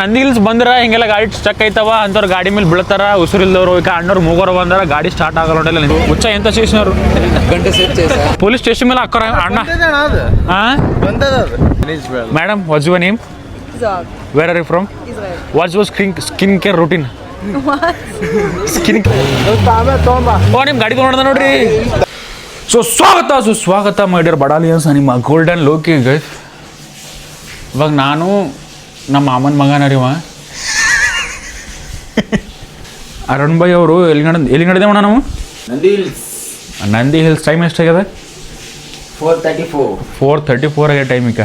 Nandi hills ಬಂದ್ರ ಹಿಂಗೆಲ್ಲ ಗಾಡಿ ಸ್ಟಕ್ ಐತವ ಅಂತವ್ರ ಗಾಡಿ ಮೇಲೆ ಬೀಳ್ತಾರ ಉಸಿರಿಲ್ದವ್ರು ಈಗ ಅಣ್ಣವ್ರು ಮೂಗೋರು ಬಂದ್ರ ಗಾಡಿ ಸ್ಟಾರ್ಟ್ ಆಗಲ್ಲ ನೋಡಿಲ್ಲ ಹುಚ್ಚ ಎಂತ ಸ್ಟೇಷನವ್ರು ಪೊಲೀಸ್ ಸ್ಟೇಷನ್ ಮೇಲೆ ಹಾಕೋರ ಅಣ್ಣ. Madam what's your name. Where are you from was what's your skin skin care routine skin ಓ ನಿಮ್ಮ ಗಾಡಿ ತೊಗೊಂಡ ನೋಡ್ರಿ. ಸೊ ಸ್ವಾಗತ ಸುಸ್ವಾಗತ ಮಾಡಿರ್ ಬಡಾಲಿಯನ್ಸ್ ನಿಮ್ಮ ಗೋಲ್ಡನ್ ಲೋಕಿಗೆ ಇವಾಗ ನಾನು ನಮ್ಮ ಮಾಮನ ಮಗನ ರೀ ಅವ ಅರುಣ್ ಭಾಯ್ ಅವರು ಎಲ್ಲಿ ನಡ್ ಎಲ್ಲಿ ನಡೆದೇವಣ ನಾವು? Nandi hills. Nandi hills time ಎಷ್ಟಾಗ್ಯದ four thirty four four thirty four ಆಗ್ಯದ ಟೈಮ್ ಈಗ.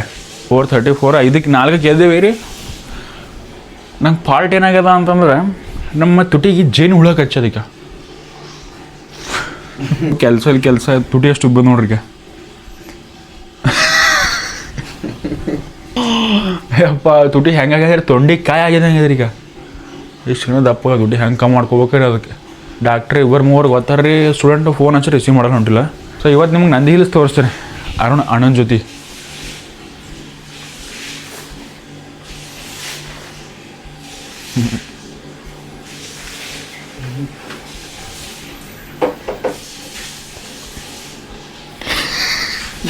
ಫೋರ್ ತರ್ಟಿ ಫೋರ್ ಐದಕ್ಕೆ ನಾಲ್ಕಕ್ಕೆ ಎದ್ದೇವೆ ರೀ. ನಂಗೆ ಫಾಲ್ಟ್ ಏನಾಗ್ಯದ ಅಂತಂದ್ರೆ ನಮ್ಮ ತುಟಿಗೆ ಜೇನು ಹುಳಕ್ಕೆ ಕಚ್ಚದೀಗ ಕೆಲಸ ಇಲ್ಲಿ ಕೆಲಸ ತುಟಿ ಅಷ್ಟು ಉಬ್ಬ ನೋಡ್ರಿ ಈಗ. ಯಪ್ಪ ತುಟಿ ಹೆಂಗಾಗ್ಯದ ತೊಂಡಿ ಕಾಯಿ ಆಗಿದೆ ಈಗ? ಇಷ್ಟು ದಪ್ಪ ದುಡ್ಡು ಹೆಂಗೆ ಕಮ್ಮಿ ಮಾಡ್ಕೋಬೇಕ್ರಿ ಅದಕ್ಕೆ. ಡಾಕ್ಟ್ರ್ ಇಬ್ಬರು ಮೂವರು ಗೊತ್ತಾರ್ರಿ ಸ್ಟೂಡೆಂಟ್ ಫೋನ್ ಹಚ್ಚಿ ರಿಸೀವ್ ಮಾಡಲ್ಲ ಹೊಂಟಿಲ್ಲ. ಸೊ ಇವತ್ತು ನಿಮ್ಗೆ ನಂದಿ ಹಿಲ್ಸ್ ತೋರಿಸ್ತಾರೆ ಅರುಣ್, ಅಣ್ಣನ ಜೊತೆ.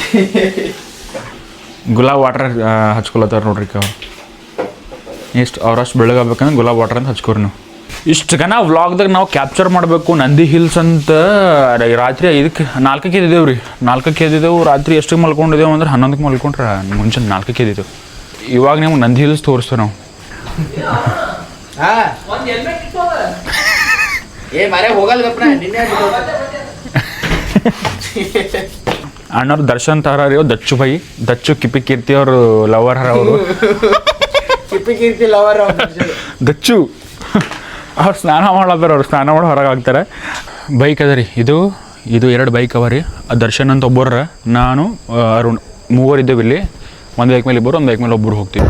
ಗುಲಾಬ್ ವಾಟರ್ ಹಚ್ಕೊಳತ್ತಾರ ನೋಡ್ರಿ ಅವ್ರು. ಎಷ್ಟು ಅವ್ರಷ್ಟು ಬೆಳಗಾಗಬೇಕಂದ್ರೆ ಗುಲಾಬ್ ವಾಟರ್ ಅಂತ ಹಚ್ಕೋರಿ ನೀವು. ಇಷ್ಟು ಗನ ವ್ಲಾಗ್ದಾಗ ನಾವು ಕ್ಯಾಪ್ಚರ್ ಮಾಡಬೇಕು ನಂದಿ ಹಿಲ್ಸ್ ಅಂತ ರಾತ್ರಿ ಐದಕ್ಕೆ ನಾಲ್ಕಕ್ಕೆ ಎದ್ದಿದ್ದೇವೆ ರೀ. ನಾಲ್ಕಕ್ಕೆ ಎದ್ದಿದ್ದೆವು ರಾತ್ರಿ ಎಷ್ಟಕ್ಕೆ ಮಲ್ಕೊಂಡಿದ್ದೇವೆ ಅಂದ್ರೆ ಹನ್ನೊಂದಕ್ಕೆ ಮಲ್ಕೊಂಡ್ರೆ ಮುಂಚೆ ನಾಲ್ಕಕ್ಕೆ ಎದ್ದಿದ್ದೆವು. ಇವಾಗ ನಿಮ್ಗೆ ನಂದಿ ಹಿಲ್ಸ್ ತೋರಿಸ್ತೇವೆ ನಾವು. ಏ ಮರೆ ಹೋಗಲ್ಲ ನಿನ್ನೆ ಅಣ್ಣವ್ರು ದರ್ಶನ್ ತಾರ ರೀ ಅವ್ರು ದಚ್ಚು ಬೈ ದಚ್ಚು ಕಿಪಿ ಕೀರ್ತಿ ಅವರು ಲವರ್ ಹರ ಅವರು. ಕಿಪಿ ಕೀರ್ತಿ ಲವರ್ ದಚ್ಚು. ಅವ್ರು ಸ್ನಾನ ಮಾಡತ್ತಾರ ಅವ್ರು ಸ್ನಾನ ಮಾಡಿ ಹೊರಗೆ ಹಾಕ್ತಾರೆ. ಬೈಕ್ ಅದ ರೀ ಇದು ಇದು ಎರಡು ಬೈಕ್ ಅವ ರೀ. ಆ ದರ್ಶನ್ ಅಂತ ಒಬ್ಬರ ನಾನು ಅರುಣ್ ಮೂವರು ಇದ್ದೇವೆ ಇಲ್ಲಿ. ಒಂದು ಬೈಕ್ ಮೇಲೆ ಇಬ್ಬರು ಒಂದು ಬೈಕ್ ಮೇಲೆ ಒಬ್ಬರು ಹೋಗ್ತೀವಿ.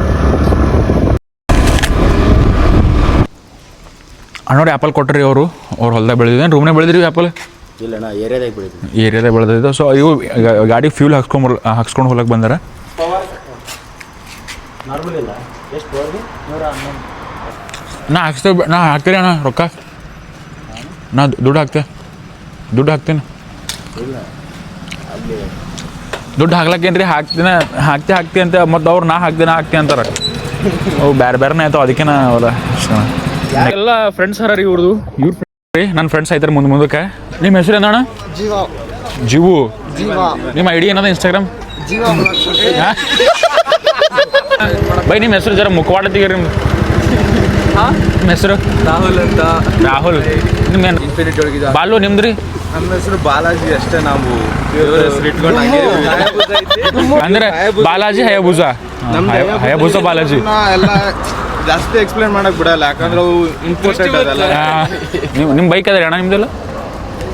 ಅಣ್ಣವ್ರು ಆ್ಯಪಲ್ ಕೊಟ್ಟರಿ ಅವರು ಅವ್ರು ಹೊಲ್ದಾಗ ಬೆಳೆದಿದ್ದೇನೆ ರೂಮ್ನೇ ಬೆಳೆದ್ರಿ ಆ್ಯಪಲ್ ಇಲ್ಲ ನಾ ಏರಿಯಾದಾಗ ಏರಿಯಾದಾಗ ಬೆಳೆದಿದ್ದು. ಸೊ ಇವು ಗಾಡಿ ಫ್ಯೂಲ್ ಹಾಕ್ಸ್ಕೊಂಬರ್ ಹಾಕ್ಸ್ಕೊಂಡು ಹೋಗಕ್ಕೆ ಬಂದಾರ? ನಾರ್ಮಲ್ ಇಲ್ಲ. ಎಷ್ಟು ಹೋಗಿ ನಾ ಹಾಕ್ಸ್ತೇವೆ ನಾ ಹಾಕ್ತೀರಿ ಅಣ್ಣ ರೊಕ್ಕ. ನಾ ದುಡ್ಡು ಹಾಕ್ತೆ. ದುಡ್ಡು ಹಾಕ್ತೀನಿ. ಇಲ್ಲ. ಅಲ್ಲಿ ದುಡ್ಡು ಹಾಕ್ಲಕ್ಕೇನ್ರಿ? ಹಾಕ್ತೀನಿ ಹಾಕ್ತಿ ಹಾಕ್ತಿ ಅಂತ ಮತ್ತು ಅವ್ರು ನಾ ಹಾಕ್ತೀನಿ ಹಾಕ್ತಿ ಅಂತಾರೆ. ಅವು ಬೇರೆ ಬೇರೆನೇ ಆಯ್ತಾವ ಅದಕ್ಕೆ ನಾ ಅವಲ್ಲ ಎಲ್ಲ ಫ್ರೆಂಡ್ಸ್ ಹರ ರೀ ಇವ್ರದ್ದು ಇವ್ರ ರೀ ನನ್ನ ಫ್ರೆಂಡ್ಸ್ ಆಯ್ತಾರೆ ಮುಂದೆ ಮುಂದಕ್ಕೆ. ನಿಮ್ಮ ಹೆಸರು ಏನಣ್ಣ ಜೀವ. ಜೀವು. ಜೀವ. ನಿಮ್ಮ ಐಡಿ ಡಿ ಏನದ ಇನ್ಸ್ಟಾಗ್ರಾಮ್ ಜೀವ ಬೈ ನಿಮ್ಮ ಹೆಸರು ಜರ ಮುಖವಾಡ ತೆಗೀರಿ ನಿಮ್ದು. ನಿಮ್ಮ ಹೆಸರು? ರಾಹುಲ್ ಅಂತ. ರಾಹುಲ್. ನಿಮ್ಮ ಏನು ಇನ್ಫಿನಿಟಿ ಒಳಗಿದೆ ಬಾಲು ನಿಮ್ದು ರೀ ನಮ್ಮ ಹೆಸರು ಬಾಲಾಜಿ ಅಷ್ಟೇ ನಾವು. ದೇವ್ರ ಹೆಸರು ಇಟ್ಕೊಂಡು ಹಂಗೆ ಅಂದ್ರೆ ಬಾಲಾಜಿ ಹಯಭೂಜ. ಹಯಭೂಜ ಬಾಲಾಜಿ. ಎಲ್ಲ ಜಾಸ್ತಿ ಎಕ್ಸ್ಪ್ಲೇನ್ ಮಾಡಕ್ ಬಿಡಲ್ಲ. ಯಾಕಂದ್ರೆ ಅವು ಇಂಪಾರ್ಟೆಂಟ್ ಅದಲ್ಲ. ಆ, ನಿಮ್ ನಿಮ್ಮ ಬೈಕ್ ಅದ ಅಣ್ಣ ನಿಮ್ದೆಲ್ಲ?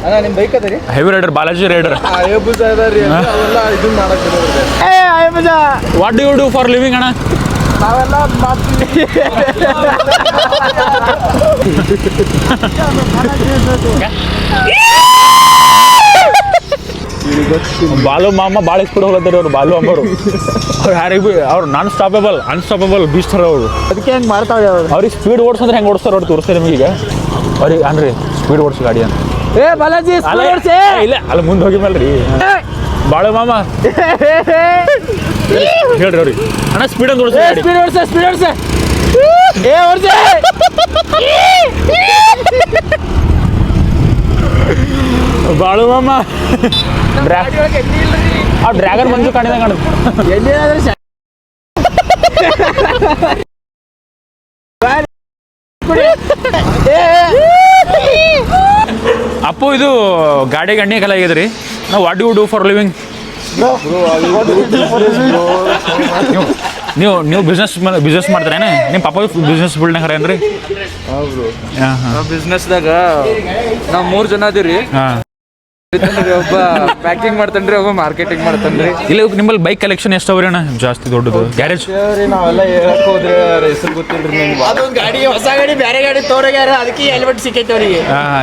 ಅಣ್ಣ ನಿಮ್ ಬೈಕ್ ಅದ ರೀ? ಹೆವಿ ರೈಡರ್ ಬಾಲಾಜಿ ರೈಡರ್ ಅಯ್ಯಬುಜ ಅದ ರೀ what do you do for living ಅಣ್ಣ? ನಾವೆಲ್ಲ ಬಾಲು ಮಾಮ ಬಾಳ ಸ್ಪೀಡ್ ಹೋಗ್ತಾರೆ ಅವ್ರು ಬಾಲು ಅಮ್ಮರು ಅವ್ರು ಯಾರಿಗೂ ಅವ್ರು ನಾನ್ ಸ್ಟಾಪೇಬಲ್ ಅನ್ಸ್ಟಾಪೇಬಲ್ ಥರ ಅವರು. ಅದಕ್ಕೆ ಹೆಂಗ್ ಮಾಡ್ತಾವೆ ಅವ್ರು? ಅವ್ರಿಗೆ ಸ್ಪೀಡ್ ಓಡಿಸಂದ್ರೆ ಹೆಂಗೆ ಓಡಿಸ್ತಾರೆ ಅವ್ರು ತೋರಿಸ್ತಾರೆ ನಿಮಗೆ ಈಗ. ಅವ್ರಿಗೆ ಅನ್ರಿ ಸ್ಪೀಡ್ ಓಡಿಸಿ ಗಾಡಿ ಅಂತ. ಏ ಬಾಲಾಜಿ ಅಲ್ಲ ಇಲ್ಲ ಅಲ್ಲಿ ಮುಂದೆ ಹೋಗಿ ಮಲ್ರಿ. ಬಾಳು ಮಾಮ. ಹೇಳ್ರಿ ಅವ್ರಿ ಅಣ್ಣ ಸ್ಪೀಡ್ ಅಂತ ಓಡಿಸಿ ಸ್ಪೀಡ್ ಓಡಿಸ ಸ್ಪೀಡ್ ಓಡಿಸ. ಏ ಓಡಿಸ. ಬಾಳು ಮಾಮ. ಆ ಡ್ರ್ಯಾಗನ್ ಮಂಜು ಕಾಣಿದ ಕಾಣುತ್ತೆ ಎಲ್ಲಿಯಾದ್ರೂ ಶ- ಅಪ್ಪು ಇದು ಗಾಡಿ ಗಣ್ಣೆ ಕಲ ಆಗಿದ್ರಿ ನಾವು what you do for living ನೀವು ನೀವು ಬಿಸ್ನೆಸ್ ಬಿಸ್ನೆಸ್ ಮಾಡ್ತಾರೇನೆ ನಿಮ್ಮ ಪಾಪ ಬಿಸ್ನೆಸ್ ಬಿಲ್ಡ್ನಾಗ ಏನ್ರಿ? ಬಿಸ್ನೆಸ್ದಾಗ ನಾವು ಮೂರು ಜನ ಅದೀರಿ ಹಾಂ. ಒಬ್ಬ ಪ್ಯಾಕಿಂಗ್ ಮಾಡ್ತಾನ್ರಿ ಒಬ್ಬ ಮಾರ್ಕೆಟಿಂಗ್ ಮಾಡ್ತಾನ್ರಿ ಇಲ್ಲ ನಿಮ್ಮಲ್ಲಿ ಬೈಕ್ ಕಲೆಕ್ಷನ್ ಎಷ್ಟು ಅವ್ರಿ ಅಣ್ಣ? ಜಾಸ್ತಿ ದೊಡ್ಡದು. ಗ್ಯಾರೇಜ್ ದೇವ್ರಿ ನಾವೆಲ್ಲ ಹೇಳಕ್ ಹೋದ್ರೆ ಹೆಸರು ಗೊತ್ತಿಲ್ರಿ ನಿಮ್ಗೆ. ಅದೊಂದು ಗಾಡಿ ಹೊಸ ಗಾಡಿ ಬೇರೆ ಗಾಡಿ ತೋರಗ್ಯಾರ ಅದಕ್ಕೆ ಹೆಲ್ಮೆಟ್ ಸಿಕ್ಕೈತೆ ಅವರಿಗೆ.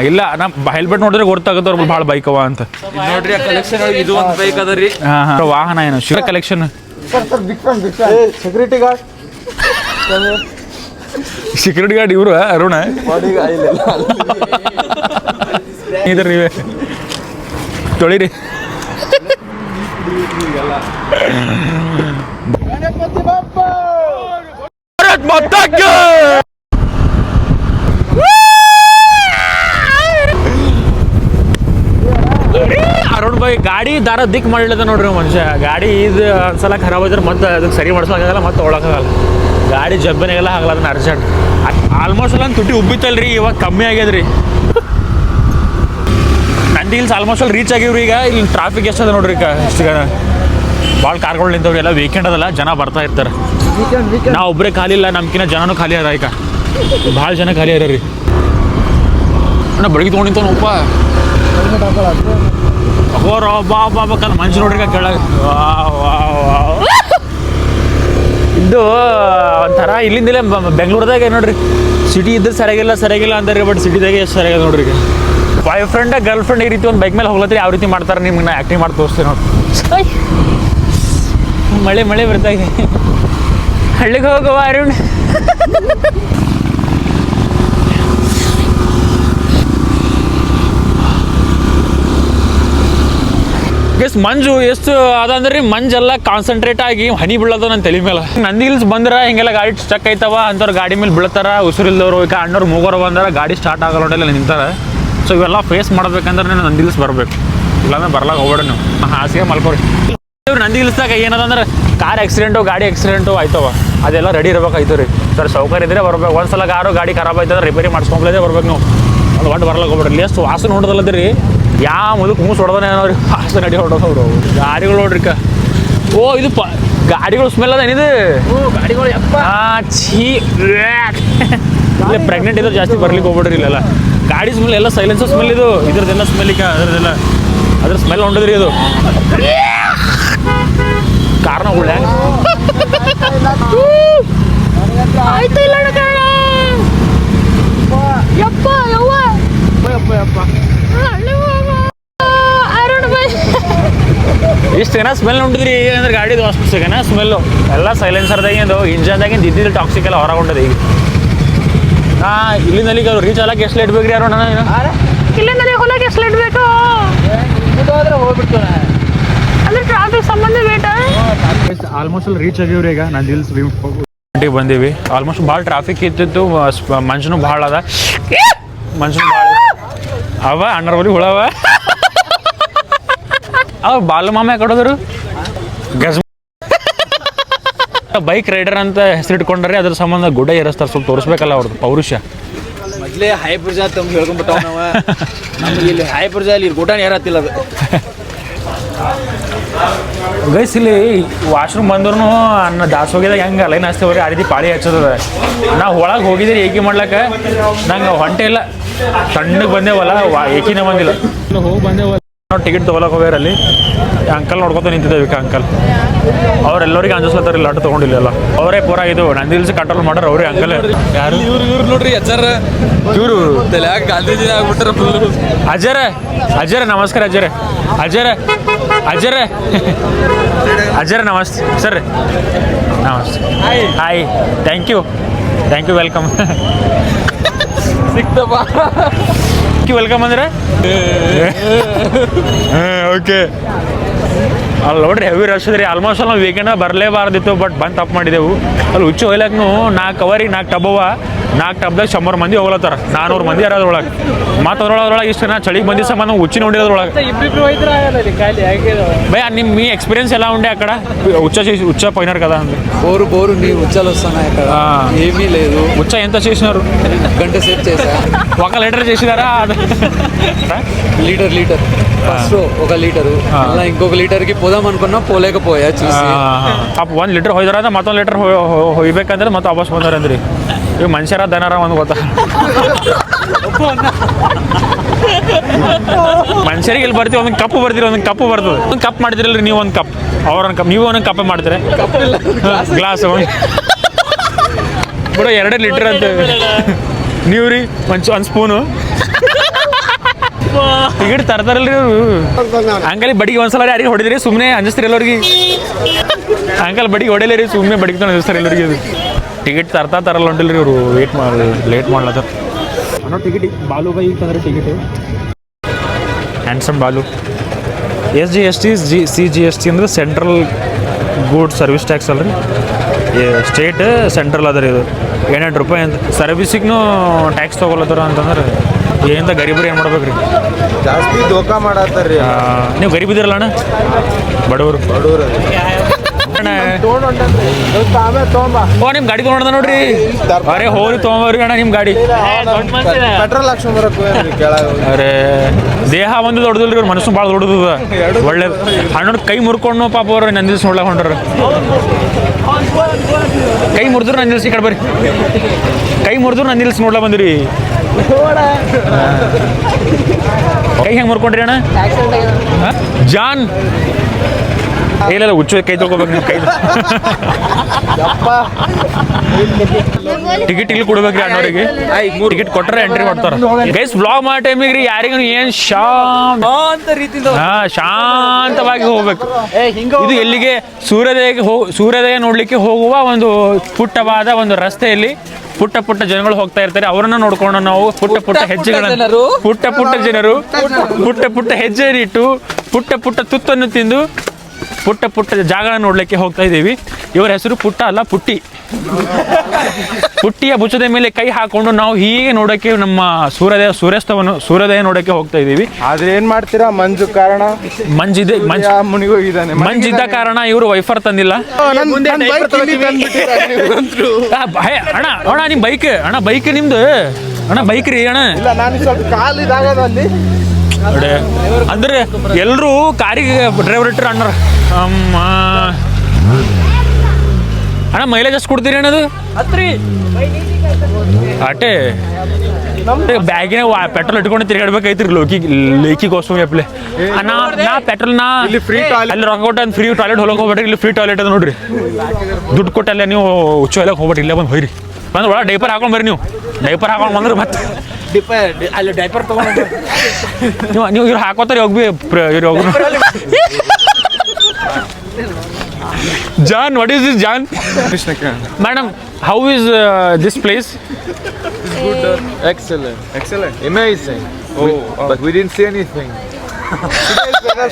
ಇಲ್ಲ ನಾ ಹೆಲ್ಮೆಟ್ ನೋಡಿದ್ರೆ ಗೊತ್ತಾಗುತ್ತೆ ಅವ್ರ ಭಾಳ ಬೈಕ್ ಅವ ಅಂತ. ನೋಡ್ರಿ ಕಲೆಕ್ಷನ್ ಒಳಗೆ ಇದು ಒಂದು ಬೈಕ್ ಅದ ರೀ ಹಾಂ. ಹಾಂ ವಾಹನ ಏನು? Shiva collection security guard security guard ಇವರು ಅರುಣ? ಇದ್ರ ನೀವೇ. ತೊಳಿರಿ! ಅರುಣ್ ಭಾಯ್, ಗಾಡಿ ದಾರ ದಿಕ್ ಮಾಡಿಲ್ಲದ ನೋಡ್ರಿ ಮನುಷ್ಯ. ಗಾಡಿ ಇದು ಒಂದ್ಸಲ ಖರಾಬ್ ಆದ್ರೆ ಮತ್ತೆ ಅದಕ್ಕೆ ಸರಿ ಮಾಡ್ಸೋಕ್ಕಾಗಲ್ಲ ಮತ್ತೆ ಒಳಗಾಗಲ್ಲ ಗಾಡಿ ಜಬ್ಬನೆಗೆಲ್ಲ ಆಗಲ್ಲ ಅದನ್ನ ಅರ್ಜೆಂಟ್ ಆಲ್ಮೋಸ್ಟ್ ಎಲ್ಲ ತುಟಿ ಉಬ್ಬಿತ್ತಲ್ರಿ, ಇವಾಗ ಕಮ್ಮಿ ಆಗ್ಯದ್ರಿ. ನಂದಿ ಹಿಲ್ಸ್ ಆಲ್ಮೋಸ್ಟ್ ಅಲ್ಲಿ ರೀಚ್ ಆಗಿವ್ರಿ ಈಗ. ಇಲ್ಲಿ ಟ್ರಾಫಿಕ್ ಎಷ್ಟದ ನೋಡ್ರಿ ಈಗ? ಭಾಳ ಕಾರ್ಗಳು ನಿಂತವ್ರಿ. ಎಲ್ಲ ವೀಕೆಂಡ್ ಅದಲ್ಲ ಜನ ಬರ್ತಾ ಇರ್ತಾರೆ. ನಾ ಒಬ್ಬರೇ ಖಾಲಿ ಇಲ್ಲ ನಮ್ಕಿನ್ನ ಜನನೂ ಖಾಲಿ ಅದ ಈಗ. ಭಾಳ ಜನ ಖಾಲಿ ಅದ ರೀ ನಾ ಬೆಳಗ್ಗೆ ತೊಗೊಂಡಿಂತ ಉಪ್ಪ. ಹೋರ ಬಾ ಬಾ ಬಾ ಕಲ್ ಮನುಷ್ಯ ನೋಡ್ರಿ ಕೆಳಗೆ. ಇದು ಒಂಥರ ಇಲ್ಲಿಂದಲೇ ಬೆಂಗ್ಳೂರ್ದಾಗ ನೋಡ್ರಿ. ಸಿಟಿ ಇದ್ರೆ ಸರಿಯಾಗಿಲ್ಲ ಸರಿಯಾಗಿಲ್ಲ ಅಂತಾರೆ ಬಟ್ ಸಿಟಿದಾಗ ಎಷ್ಟು ಸರಿಯಾಗಿದೆ ನೋಡ್ರಿ ಈಗ. ಬಾಯ್ ಫ್ರೆಂಡ್ ಗರ್ಲ್ ಫ್ರೆಂಡ್ ಈ ರೀತಿ ಒಂದು ಬೈಕ್ ಮೇಲೆ ಹೋಗ್ಲತ್ರಿ ಯಾವ ರೀತಿ ಮಾಡ್ತಾರೆ ನಿಮ್ಗೆ ನಾ ಆ್ಯಕ್ಟಿಂಗ್ ಮಾಡಿ ತೋರಿಸ್ತೀನಿ ನೋಡಿ ಮಳೆ ಮಳೆ ಬರ್ತಾ ಇದೆ. ಹಳ್ಳಿಗೆ ಹೋಗುವ ಅರುಣ್. ಎಸ್ ಮಂಜು ಎಷ್ಟು ಅದಂದ್ರೆ ಮಂಜೆಲ್ಲ ಕಾನ್ಸಂಟ್ರೇಟ್ ಆಗಿ ಹನಿ ಬೀಳೋದು ನನ್ನ ತಲೆ ಮೇಲೆ. ನಂದಿ ಹಿಲ್ಸ್ ಬಂದ್ರೆ ಹಿಂಗೆಲ್ಲ ಗಾಡಿ ಸ್ಟಕ್ ಆಯ್ತವ ಅಂತವ್ರು ಗಾಡಿ ಮೇಲೆ ಬೀಳ್ತಾರ ಉಸಿರಿಲ್ದವ್ರು ಈಗ ಅಣ್ಣವ್ರು ಮೂಗೋರು ಬಂದಾರ ಗಾಡಿ ಸ್ಟಾರ್ಟ್ ಆಗಲ್ಲ ನೋಡಿಲ್ಲ ನಿಂತಾರ. ಸೊ ಇವೆಲ್ಲ ಫೇಸ್ ಮಾಡ್ಬೇಕಂದ್ರೆ ನೀವು ನಂದಿ ಹಿಲ್ಸ್ ಬರಬೇಕು. ಇಲ್ಲಾಂದ್ರೆ ಬರ್ಲಾಕ ಹೋಗ್ಬೇಡ ನೀವು. ಹಾಸಿಗೆ ಮಲ್ಕೋರಿ. ಇವ್ರು ನಂದಿ ಹಿಲ್ಸ್ದಾಗ ಏನದ ಅಂದ್ರೆ ಕಾರ್ ಆಕ್ಸಿಡೆಂಟು ಗಾಡಿ ಆಕ್ಸಿಡೆಂಟು ಆಯ್ತವ. ಅದೆಲ್ಲ ರೆಡಿ ಇರ್ಬೇಕಾಯ್ತು ರೀ. ಸರ್ ಸೌಕರ್ಯ ಇದ್ರೆ ಬರ್ಬೇಕು. ಒಂದ್ಸಲ ಕಾರು ಗಾಡಿ ಖರಾಬ್ ಆಯ್ತಂದ್ರೆ ರಿಪೇರಿ ಮಾಡ್ಸ್ಕೊಂಬ್ಲೇದೇ ಬರ್ಬೇಕು ನೀವು. ಅದು ಒಂದು ಬರ್ಲಾಗ ಹೋಗ್ಬೇಡ್ರಿ. ಎಷ್ಟು ವಾಸನೆ ಹೊಡೆದಲ್ಲದ್ರಿ ಯಾವ ಮುದುಕ್ ಮೂಸ್ ಹೊಡೆದನೇ ಏನೋ ವಾಸನೆ ನಡಿ ಹೊಡೋದವ್ರು ಗಾಡಿಗಳು ನೋಡ್ರಿ ಕ ಓ ಇದು ಪ ಗಾಡಿಗಳು ಸ್ಮೆಲ್ ಅದ ಏನಿದು ಗಾಡಿಗಳು ಛೀ ಇಲ್ಲ ಪ್ರೆಗ್ನೆಂಟ್ ಇದ್ರೆ ಜಾಸ್ತಿ ಬರ್ಲಿಕ್ಕೆ ಹೋಗ್ಬೇಡ್ರಿ ಇಲ್ಲೆಲ್ಲ. ಗಾಡಿ ಸ್ಮೆಲ್ ಎಲ್ಲ ಸೈಲೆನ್ಸರ್ ಸ್ಮೆಲ್ ಇದು. ಇದ್ರದ್ದೆಲ್ಲ ಸ್ಮೆಲ್ ಈಗ ಅದ್ರದ್ದೆಲ್ಲ ಅದ್ರ ಸ್ಮೆಲ್ ಹೊಂಡದ್ರಿ ಇದು. ಕಾರಣ ಒಳ್ಳೆ ಆಯ್ತು ಇಲ್ಲ ಯಪ್ಪ ಯವ್ವ. ಯಪ್ಪ ಯಪ್ಪ ಹಳ್ಳಿ ಹೋಗು. ಬೈ. ಇಷ್ಟು ಜನ ಸ್ಮೆಲ್ ಉಂಟಿದ್ರಿ ಅಂದ್ರೆ ಗಾಡಿದು ಅಷ್ಟು ಸಿಗನ ಸ್ಮೆಲ್ಲು ಎಲ್ಲ ಸೈಲೆನ್ಸರ್ದಾಗಿಂದು ಇಂಜನ್ದಾಗಿಂದು ಇದ್ದಿದ್ದು ಟಾಕ್ಸಿಕ್ ಎಲ್ಲ ಹೊರಗೆ ಹೊಂಟದ ಈಗ. ಹಾಂ ಇಲ್ಲಿಂದ ಅಲ್ಲಿಗೆ ರೀಚ್ ಆಗಕ್ಕೆ ಎಷ್ಟು ಲೇಟ್ ಬೇಕ್ರಿ ಯಾರು ನಾನು ಇಲ್ಲಿಂದ ಅಲ್ಲಿಗೆ ಹೊಲಕ್ಕೆ ಎಷ್ಟು ಲೇಟ್ ಬೇಕು. ಹೋದ್ರೆ ಹೋಗ್ಬಿಡ್ತು ಅಂದ್ರೆ ಟ್ರಾಫಿಕ್ ಸಂಬಂಧ ಬೇಕಾ? ಆಲ್ಮೋಸ್ಟ್ ಅಲ್ಲಿ ರೀಚ್ ಆಗಿವ್ರಿ ಈಗ ನಾನು ಹಿಲ್ಸ್ ಗಂಟೆಗೆ ಬಂದೀವಿ. ಆಲ್ಮೋಸ್ಟ್ ಭಾಳ ಟ್ರಾಫಿಕ್ ಇತ್ತಿತ್ತು ಮನುಷ್ಯನು ಭಾಳ ಅದ. ಮನುಷ್ಯನು ಭಾಳ ಅವ ಅಣ್ಣರ ಬಲಿ ಹುಳವ ಅವ. ಬಾಲು ಮಾಮ ಕಡೋದ್ರು ಗಜ್ ಬೈಕ್ ರೈಡರ್ ಅಂತ ಹೆಸರಿಟ್ಕೊಂಡ್ರೆ ಅದ್ರ ಸಂಬಂಧ ಗುಡ್ಡ ಏರಿಸ್ತಾರೆ. ಸ್ವಲ್ಪ ತೋರಿಸ್ಬೇಕಲ್ಲ ಅವ್ರದ್ದು ಪೌರುಷ. ಮೊದ್ಲೇ ಹಾಯ್ ಪೂಜಾ ತಮ್ಮ ಹೇಳ್ಕೊಂಡ್ಬಿಟ್ಟವ ನಮಗೆ ನಮ್ಗೆ ಇಲ್ಲಿ ಹೈ ಪೂಜಾ ಇಲ್ಲಿ ಊಟನೇ ಏರತ್ತಿಲ್ಲ ಅದು. ಗೈಸ್ ಇಲ್ಲಿ ವಾಶ್ರೂಮ್ ಬಂದ್ರು ಅನ್ನ ದಾಸೋಗಿದಾಗ ಹೆಂಗೆ ಲೈನ್ ಹಚ್ತೇವ್ರಿ ಆ ರೀತಿ ಪಾಳಿ ಹಚ್ಚದ ನಾ ಒಳಗೆ ಹೋಗಿದ್ದೀರಿ ಏಕಿ ಮಾಡ್ಲಕ್ಕ. ನಂಗೆ ಹೊಂಟೆ ಇಲ್ಲ. ತಣ್ಣಗೆ ಬಂದೇವಲ್ಲ ವಾ ಏಕಿನೇ ಬಂದಿಲ್ಲ. ಹೋಗಿ ಬಂದೇವಲ್ಲ. ನಾವು ಟಿಕೆಟ್ ತೊಗೊಳಕ್ಕೆ ಹೋಗ್ಯಾರ ಅಲ್ಲಿ ಅಂಕಲ್ ನೋಡ್ಕೊತ ನಿಂತಿದ್ದೇವೆ ಅಂಕಲ್. ಅವ್ರೆಲ್ಲರಿಗೆ ಅಂಜಿಸ್ಲತ್ತಾರ ಇಲ್ಲ ಆಟೋ ತೊಗೊಂಡಿಲ್ಲ ಎಲ್ಲ ಅವರೇ ಪೂರ ಇದು ನಂದಿ ಹಿಲ್ಸ್ ಕಂಟ್ರೋಲ್ ಮಾಡ್ಯಾರ ಅವರೇ ಅಂಕಲ್. ಯಾರು? ಇವ್ರು ಇವ್ರು ನೋಡ್ರಿ ಅಜ್ಜಾರ. ಇವರು? ಗಾಂಧೀಜಿ ಆಗ್ಬಿಟ್ರ ಫುಲ್? ಅಜರ ಅಜರ ನಮಸ್ಕಾರ ಅಜರ ಅಜರ ಅಜರ ಅಜರ ನಮಸ್ತೆ. ಸರ್ ನಮಸ್ತೆ. Hi thank you thank you welcome ಸಿಕ್ತಪ್ಪ. Thank you welcome ಅಂದ್ರೆ ಓಕೆ ಅಲ್ಲಿ ನೋಡ್ರಿ ಹೆವಿ ರಶ್ ಅದ್ರಿ ಆಲ್ಮೋಸ್ಟ್ ನಾವು ವೀಕೆಂಡ್ ಬರಲೇಬಾರ್ದಿತ್ತು ಬಟ್ ಬಂದು ತಪ್ಪು ಮಾಡಿದೆವು ಅಲ್ಲಿ ಹುಚ್ಚು ಹೋಗ್ಲಕ್ಕೂ ನಾಲ್ಕು ಅವರಿಗೆ ನಾಲ್ಕು ಟಬ್ ಅವ ನಾಲ್ಕು ಟಬ್ದಾಗ ಶಂಬರ್ ಮಂದಿ ಹೋಗ್ಲತ್ತಾರ ನಾನೂರು ಮಂದಿ ಯಾರು ಅದ್ರೊಳಗೆ ಮತ್ತು ಅದ್ರೊಳಗೆ ಇಷ್ಟು ನಾ ಚಳಿಗೆ ಬಂದಿ ಸಂಬಂಧ ಹುಚ್ಚಿ ನೋಡಿದ್ರೊಳಗೆ ಇಬ್ಬಿಬ್ರು ಹೋಯ್ತ್ರ ಆಗಲ್ಲ ಕಾಲಿ ಹಾಗೆ ಭಯ ನಿಮ್ಮ మీ ఎక్స్పీరియన్స్ ఎలా ఉండే అక్కడ ఉచ్చ చేసి ఉచ్చ పోయినారు కదా అండి బోరు బోరు నీరు ఉచ్చాలు వస్తున్నాయి అక్కడ ఆ. ఏమీ లేదు ఉచ్చ ఎంత చేసినారు గంట సేపు చేసా ఒక లీటర్ చేసినారా లీటర్ లీటర్ ఫస్ట్ ఒక లీటరు మళ్ళీ ఇంకొక లీటర్ కి పోదాం అనుకున్నా పోలేకపోయా చూసి ಪಾಪ ಒಂದು ಲೀಟರ್ ಹೋಯ್ದಾರ ಮತ್ತೊಂದು ಲೀಟರ್ ಹೊಯ್ಬೇಕಂದ್ರೆ ಮತ್ತೆ ವಾಪಸ್ ಬಂದಾರಂದ್ರಿ ಇವ್ ಮನುಷ್ಯರ ದನರ ಒಂದು ಗೊತ್ತಾ ಮನುಷ್ಯರಿಗೆ ಇಲ್ಲಿ ಬರ್ತೀವಿ ಒಂದು ಕಪ್ಪು ಬರ್ತೀರಿ ಒಂದು ಕಪ್ಪು ಬರ್ತದೆ ಒಂದು ಕಪ್ ಮಾಡ್ತೀರಲ್ರಿ ನೀವು ಒಂದು ಕಪ್ ಅವ್ರೊಂದು ಕಪ್ ನೀವು ಒಂದೊಂದು ಕಪ್ ಮಾಡ್ತೀರಿ ಗ್ಲಾಸ್ ಬಿಡು ಎರಡೇ ಲೀಟರ್ ಅಂತ ನೀವು ರೀ ಒಂದು ಒಂದು ಸ್ಪೂನು ಟಿಕೆಟ್ ತರ್ತಾರಲ್ರಿ ಅವರು. ಅಂಕಲ್ ಬಡಿಗೆ ಒಂದ್ಸಲ ಯಾರಿಗೆ ಹೊಡೆದ್ರಿ? ಸುಮ್ಮನೆ ಅಂಜಿಸ್ತೀರಿ ಎಲ್ಲರಿಗೆ? ಅಂಕಲ್ ಬಡಿಗೆ ಹೊಡೆಯಲ್ಲ ರೀ ಸುಮ್ಮನೆ ಬಡಿಗೆ ಅಂಜಿಸ್ತಾರೆ ಎಲ್ಲರಿಗೆ ಅದು ಟಿಕೆಟ್ ತರ್ತಾ ತರಲ್ಲ ಹೊಂಟಿಲ್ರಿ ಇವರು. ವೇಟ್ ಮಾಡಿ ಲೇಟ್ ಮಾಡ್ಲತ್ತಾರ. ಅನ್ನೋ ಟಿಕೆಟ್ ಬಾಲು ಬೈ ತಂದ್ರೆ ticket handsome Balu. S G S T G C G S T ಅಂದ್ರೆ ಸೆಂಟ್ರಲ್ ಗೂಡ್ ಸರ್ವಿಸ್ ಟ್ಯಾಕ್ಸ್ ಅಲ್ರಿ. ಸ್ಟೇಟ್ ಸೆಂಟ್ರಲ್ ಅದ ರೀ ಇದು. ಏಳೆಂಟು ರೂಪಾಯಿ ಅಂತ ಸರ್ವಿಸಿಗೂ ಟ್ಯಾಕ್ಸ್ ತೊಗೊಳತ್ತಾರ ಅಂತಂದ್ರೆ ಏನಿಂದ ಗರೀಬರು ಏನು ಮಾಡ್ಬೇಕ್ರಿ? ಜಾಸ್ತಿ ದೋಖಾ ಮಾಡತ್ತಾರ್ರಿ. ನೀವು ಗರಿಬಿದಿರಲ್ಲ ಅಣ್ಣ? ಬಡವರು. ಬಡವರು. ಓ ನಿಮ್ಮ ಗಾಡಿ ತೊಗೊಂಡ ನೋಡ್ರಿ. ಅರೆ ಹೋರಿ ತೊಗೊಂಬರ್ರಿ ಅಣ್ಣ ನಿಮ್ ಗಾಡಿ. ಪೆಟ್ರೋಲ್ ಹಾಕ್ಸ್ಕೊಂಡ್ ಅರೆ ದೇಹ ಒಂದು ದೊಡ್ಡದಿಲ್ರಿ ಅವ್ರ ಮನಸ್ಸು ಭಾಳ ದೊಡ್ಡದ ಒಳ್ಳೇದು. ಹಣ್ಣು ಕೈ ಮುರ್ಕೊಂಡು ಪಾಪ ಅವ್ರು ನಂದಿಲ್ಸ್ ನೋಡ್ಲಾಕ ಹೊಂಟ್ರ. ಕೈ ಮುರಿದ್ರು ನಂದಿಲ್ಸ್ ಈ ಕಡೆ ಬರ್ರಿ. ಕೈ ಮುರಿದ್ರು ನಂದಿಲ್ಸ್ ನೋಡ್ಲಾ ಬಂದಿರಿ? ಕೈ ಹೆಂಗೆ ಮುರ್ಕೊಂಡ್ರಿ ಅಣ್ಣ? ಜಾನ್. ಇಲ್ಲ ಇಲ್ಲ ಹುಚ್ಚು ಕೈ ತೊಗೋಬೇಕು ನೀವು ಕೈ ಟಿಕೆಟ್ ಇಲ್ಲಿ ಕೊಡ್ಬೇಕ್ರಿ ಅಣ್ಣವ್ರಿಗೆ. ಟಿಕೆಟ್ ಕೊಟ್ಟರೆ ಎಂಟ್ರಿ ಮಾಡ್ತಾರ. ಗೈಸ್ ಬ್ಲಾಗ್ ಮಾಡೋ ಟೈಮಿಗೆ ರೀ ಯಾರಿಗೂ ಏನ್ ಶಾಂತ ರೀತಿ ರೀತಿಯಿಂದ ಹಾ ಶಾಂತವಾಗಿ ಹೋಗ್ಬೇಕು. ಇದು ಎಲ್ಲಿಗೆ? ಸೂರ್ಯೋದಯಕ್ಕೆ ಹೋಗ್ ಸೂರ್ಯೋದಯ ನೋಡ್ಲಿಕ್ಕೆ ಹೋಗುವ ಒಂದು ಪುಟ್ಟವಾದ ಒಂದು ರಸ್ತೆಯಲ್ಲಿ ಪುಟ್ಟ ಪುಟ್ಟ ಜನಗಳು ಹೋಗ್ತಾ ಇರ್ತಾರೆ ಅವರನ್ನ ನೋಡ್ಕೊಂಡು ನಾವು ಪುಟ್ಟ ಪುಟ್ಟ ಹೆಜ್ಜೆಗಳನ್ನು ಪುಟ್ಟ ಪುಟ್ಟ ಜನರು. ಪುಟ್ಟ ಪುಟ್ಟ ಹೆಜ್ಜೆ ಇಟ್ಟು ಪುಟ್ಟ ಪುಟ್ಟ ತುತ್ತನ್ನು ತಿಂದು ಪುಟ್ಟ ಪುಟ್ಟ ಜಾಗ ನೋಡ್ಲಿಕ್ಕೆ ಹೋಗ್ತಾ ಇದ್ದೀವಿ. ಇವರ ಹೆಸರು ಪುಟ್ಟ ಅಲ್ಲ ಪುಟ್ಟಿ. ಪುಟ್ಟಿಯ ಭುಜದ ಮೇಲೆ ಕೈ ಹಾಕೊಂಡು ನಾವು ಹೀಗೆ ನೋಡಕ್ಕೆ ನಮ್ಮ ಸೂರ್ಯದಯ ಸೂರ್ಯಾಸ್ತವನ್ನು ಸೂರ್ಯೋದಯ ನೋಡಕ್ಕೆ ಹೋಗ್ತಾ ಇದ್ದೀವಿ. ಆದ್ರೆ ಏನ್ ಮಾಡ್ತೀರಾ? ಮಂಜು ಕಾರಣ? ಮಂಜಿದೆ ಮಂಜ್ ಯಾ ಮುನಿಗೂ ಹೋಗಿದ್ದಾನೆ ಮಂಜಿದ್ದ ಕಾರಣ ಇವರು ವೈಫರ್ ತಂದಿಲ್ಲ. ಆ, ಭಯ ಅಣ್ಣ ಅಣ್ಣ ನಿಮ್ ಬೈಕ್ ಅಣ್ಣ ಬೈಕ್ ನಿಮ್ದು. ಅಣ್ಣ ಬೈಕ್ ರೀ ಅಣ್ಣ. ಇಲ್ಲ ನಾನು ಸ್ವಲ್ಪ ಕಾಲು. ಅಂದ್ರೆ ಎಲ್ಲರೂ ಕಾರಿಗೆ ಡ್ರೈವರ್ ಇಟ್ಟರೆ ಅಣ್ಣ ಅಮ್ಮ. ಅಣ್ಣ ಮೈಲೇಜ್ ಎಷ್ಟು ಕೊಡ್ತೀರಿ ಅಣ್ಣದು ಅಟೆ ಬ್ಯಾಗಿನ ಪೆಟ್ರೋಲ್ ಇಟ್ಕೊಂಡು ತಿರ್ಗಾಡ್ಬೇಕಾಯ್ತಿರಿ ಲೋಕಿ ಲೇಕಿಗೋಸ್ಕರ ಅಪ್ಲೆ ನಾ ನಾ ಪೆಟ್ರೋಲ್ ನಾ ಇಲ್ಲಿ ಫ್ರೀ ಟಾಯ್ಲೆಟ್ ಅಲ್ಲಿ ರೊಕ್ಕ ಕೊಟ್ಟು ಫ್ರೀ ಟಾಯ್ಲೆಟ್ ಹೊಲಕ್ಕೆ ಹೋಗ್ಬೇಡ್ರಿ ಇಲ್ಲಿ ಫ್ರೀ ಟಾಯ್ಲೆಟ್ ಅದ ನೋಡ್ರಿ. ದುಡ್ಡು ಕೊಟ್ಟಲ್ಲ ನೀವು ಹುಚ್ಚು ಹೊಲಕ್ಕೆ ಹೋಗ್ಬೇಡ್ರಿ ಇಲ್ಲೇ ಬಂದು ಹೋಯ್ರಿ. ಬಂದು ಒಳಗೆ ಡೈಪರ್ ಹಾಕೊಂಡು ಬರ್ರಿ ನೀವು ಡೈಪರ್ ಹಾಕೊಂಡು ಬಂದ್ರೆ ಮತ್ತೆ ಅಲ್ಲಿ ಡೈಪರ್ ತಗೊಂಡು ನೀವು ನೀವು ಇವ್ರು ಹಾಕೋತಾರೆ ಹೋಗಿ ಇವ್ರು ಹೋಗಿ John what is this John madam how is this place Excellent. Excellent Amazing. Oh, but we didn't see anything.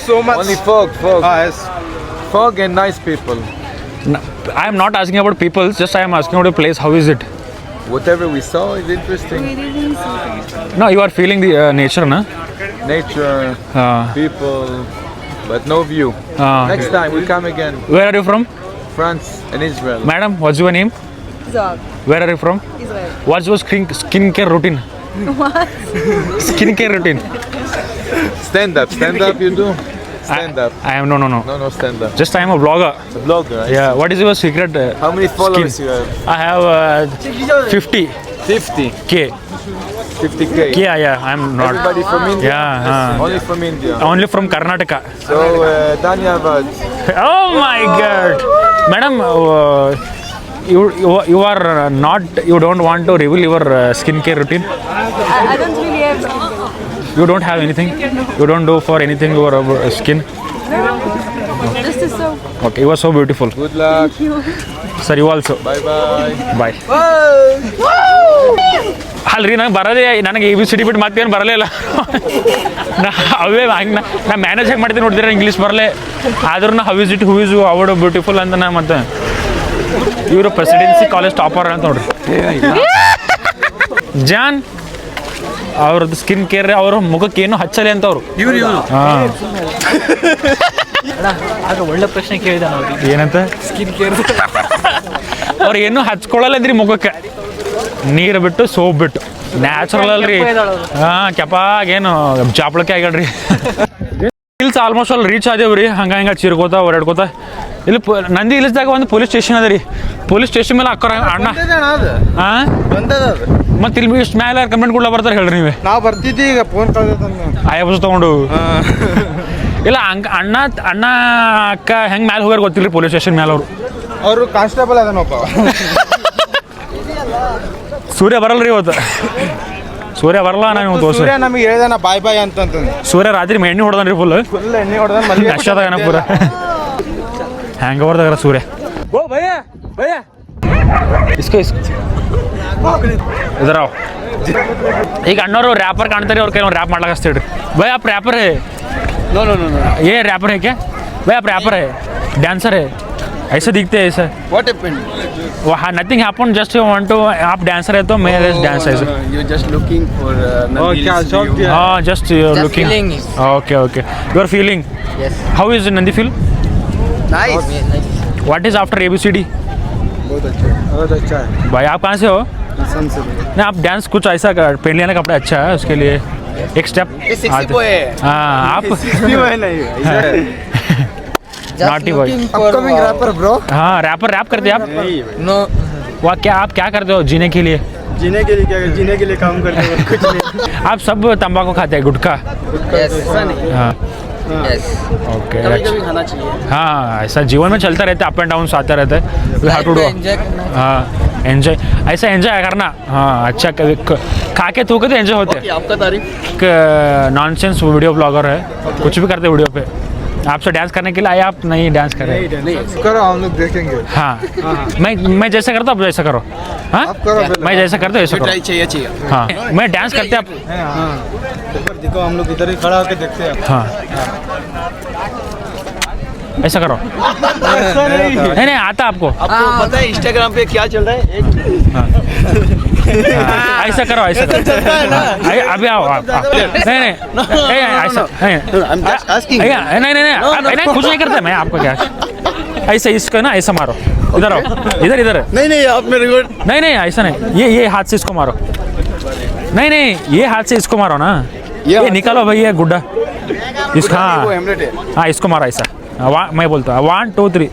So much Only fog, fog. ಹಾ yes Fog and nice people. I am not asking about people, just I am asking about the place. How is it? Whatever we saw is interesting. No, you are feeling the uh, nature, na? Nature, Uh, people, but no view. uh, Next time we come again. where are you from? France and Israel. Madam, what's your name? Zog. Where are you from? Israel. What's your skin skincare routine? What? Skincare routine. Stand up, stand up. You do. Stand I, up. I am no no no. No, no, stand up. Just I am a vlogger. It's a blogger. Right? Yeah. What is your secret? Uh, How many followers Skin. you have? I have uh, 50 50. k. 50k. Yeah, yeah. I'm not. Everybody from India. Yeah. Uh, Only from India. only from Karnataka. So uh, Danya Avad. Oh my God, madam. Uh, you, you you are uh, not. You don't want to reveal your uh, skincare routine. I, I don't really have You don't have anything. You don't do for anything your uh, skin. just a soap. Okay, you are so beautiful. Good luck. Sir, you also. Bye bye. Bye ಅಲ್ರಿ ನಂಗೆ ಬರೋದೇ ನನಗೆ E B C ಬಿಟ್ಟು ಮತ್ತೇನು ಬರಲೇ ಇಲ್ಲ ನಾ ಅವೇ ಹಂಗೆ ನಾ ನಾ ಮ್ಯಾನೇಜ್ ಹೆಂಗೆ ಮಾಡ್ತೀನಿ ನೋಡಿದ್ರೆ ಇಂಗ್ಲೀಷ್ ಬರಲೇ ಆದ್ರೂ ನಾ how is it who is ಅವಡ್ beautiful ಅಂತ ನಾ ಮತ್ತೆ ಇವರು ಪ್ರೆಸಿಡೆನ್ಸಿ ಕಾಲೇಜ್ ಟಾಪರ್ ಅಂತ ನೋಡ್ರಿ ಜಾನ್ ಅವ್ರದ್ದು ಸ್ಕಿನ್ ಕೇರ್ ಅವ್ರ ಮುಖಕ್ಕೆ ಏನು ಹಚ್ಚಲಿ ಅಂತ ಅವರು ಇವ್ರು ಇವ್ರು. ಹಾಂ. ಆಗ ಒಳ್ಳೆ ಪ್ರಶ್ನೆ ಕೇಳಿದ ನಾವು ಏನಂತ? ಸ್ಕಿನ್ ಕೇರ್ ಅವ್ರು ಏನು ಹಚ್ಕೊಳ್ಳಲ್ಲದ್ರಿ ಮುಖಕ್ಕೆ. ನೀರು ಬಿಟ್ಟು ಸೋಪ್ ಬಿಟ್ಟು. ನ್ಯಾಚುರಲ್ ಅಲ್ರಿ. ಹಾ ಕೆಪಾಗೇನು ಚಾಪಳಕ್ಕೆ ಆಗ್ಯಾಡ್ರಿ ಆಲ್ಮೋಸ್ಟ್ ಅಲ್ಲಿ ರೀಚ್ ಆದೇವ್ರಿ ಹಂಗ ಹಂಗ ಚಿರ್ಕೋತ ಓಡಾಡ್ಕೋತ ಇಲ್ಲಿ ಪೊ- ನಂದಿ ಹಿಲ್ಸ್ದಾಗ ಒಂದು ಪೊಲೀಸ್ ಸ್ಟೇಷನ್ ಅದ ರೀ. ಪೊಲೀಸ್ ಸ್ಟೇಷನ್ ಮೇಲೆ ಅಕ್ಕರ ಅಣ್ಣ. ಹಾಂ ಮತ್ತೆ ಇಲ್ಲಿ ಇಷ್ಟು ಮೇಲೆ ಕಮೆಂಟ್ ಕೂಡ ಬರ್ತಾರೆ ಹೇಳ್ರಿ ನೀವೇ. ನಾವು ಬರ್ತಿದ್ದಿ ಈಗ ಫೋನ್ ಕಳ್ದೈತಂದ ಆಯ ಬಸ್ ತಗೊಂಡು. ಇಲ್ಲ ಹಂಗ ಅಣ್ಣ ಅಣ್ಣ ಅಕ್ಕ ಹೆಂಗೆ ಮ್ಯಾಲೆ ಹೋಗ್ಯಾರ ಗೊತ್ತಿಲ್ಲ ಪೊಲೀಸ್ ಸ್ಟೇಷನ್ ಮೇಲೆ ಅವರು. ಅವರು ಕಾನ್ಸ್ಟೇಬಲ್ ಅದನ್ನ ಸೂರ್ಯ ಬರಲ್ರಿ ಇವತ್ತು. ಸೂರ್ಯ ಬರಲ್ಲ ನಾನು ಸೂರ್ಯ ನಮಗೆ ಹೇಳ್ದಾನ ಬಾಯ್ ಬಾಯ್ ಅಂತ ಸೂರ್ಯ ರಾತ್ರಿ ಎಣ್ಣೆ ರೀ ಫುಲ್ ಫುಲ್ ಎಣ್ಣೆ ಹೊಡೆದ ಮಲ್ಲಿ ಅಷ್ಟದಾಗ ಪೂರ. ಹ್ಯಾಂಗ್ ಓವರ್ದಾಗರ ಸೂರ್ಯ. ಓ ಭಯ ಭಯ. ಇಸ್ಕೋ ಇಸ್ಕೋ. ಇದರ ಈಗ ಅಣ್ಣವರು ರ್ಯಾಪರ್ ಕಾಣ್ತಾರೆ ಅವ್ರ ಕೈ ಒಂದು ರ್ಯಾಪ್ ಮಾಡ್ಲಾಕ ಹಚ್ತೀವಿ ಭಯ ಆಪ್ ರ್ಯಾಪರ್ ಏ. ರ್ಯಾಪರ್ ಹೇಗೆ ಭಯ ಆಪ್ ರ್ಯಾಪರ್ ಡ್ಯಾನ್ಸರ್ ऐसे दिखते हैं ऐसे। व्हाट हैपेंड वो हाँ nothing happen just you want to आप डांसर है तो मैं डांस ऐसे। You just looking for Oh, क्या शौक दिया हाँ just looking okay okay you are feeling yes how is Nandi feel nice what is after A B C D बहुत अच्छा है भाई आप कहाँ से हो? सन से। नहीं आप डांस कुछ ऐसा कर पहन लेना कपड़ा अच्छा है उसके लिए। एक स्टेप ये है। हाँ आप नहीं naughty boy upcoming rapper bro हाँ रैपर रैप करते आप। नो वाह क्या आप क्या करते हो जीने के लिए? जीने के लिए क्या जीने के लिए काम करते हैं कुछ नहीं। आप सब तंबाकू खाते हैं गुटखा। ऐसा नहीं। हाँ। ओके कभी हाँ ऐसा जीवन में चलता रहता है अप एंड डाउन आते रहते हैं। हाँ एंजॉय ऐसा एंजॉय करना। हाँ अच्छा खा के थूके तो एंजॉय होते? कि आपका तारीफ़। एक नॉनसेंस वीडियो ब्लॉगर है। कुछ भी करते वीडियो पे। आपसे डांस करने के लिए आए आप नहीं डांस कर रहे करो हम लोग देखेंगे। हाँ। मैं मैं जैसा करता हूँ आप जैसा करो। हाँ? करो मैं जैसा करता हूँ वैसा करो। चाहिए चाहिए। हाँ। मैं डांस करते आप हाँ। देखो हम लोग इधर ही खड़ा होकर देखते हैं। हाँ। ऐसा करो। नहीं नहीं आता आपको। आपको पता है इंस्टाग्राम पे क्या चल रहा है? हाँ, ऐसा करो ऐसा करो। अभी- आओ आप। नहीं नहीं। नहीं, ऐसा नहीं. नहीं नहीं कुछ नहीं करता मैं आपको क्या ऐसे इसको ना ऐसा मारो। इधर आओ। इधर इधर। नहीं नहीं आप मेरे नहीं नहीं ऐसा नहीं। ये ये हाथ से इसको मारो। नहीं नहीं ये हाथ से इसको मारो ना। ये निकालो भाई ये गुड्डा। इसका हाँ इसको मारो ऐसा। वा- मैं बोलता हूँ वन टू थ्री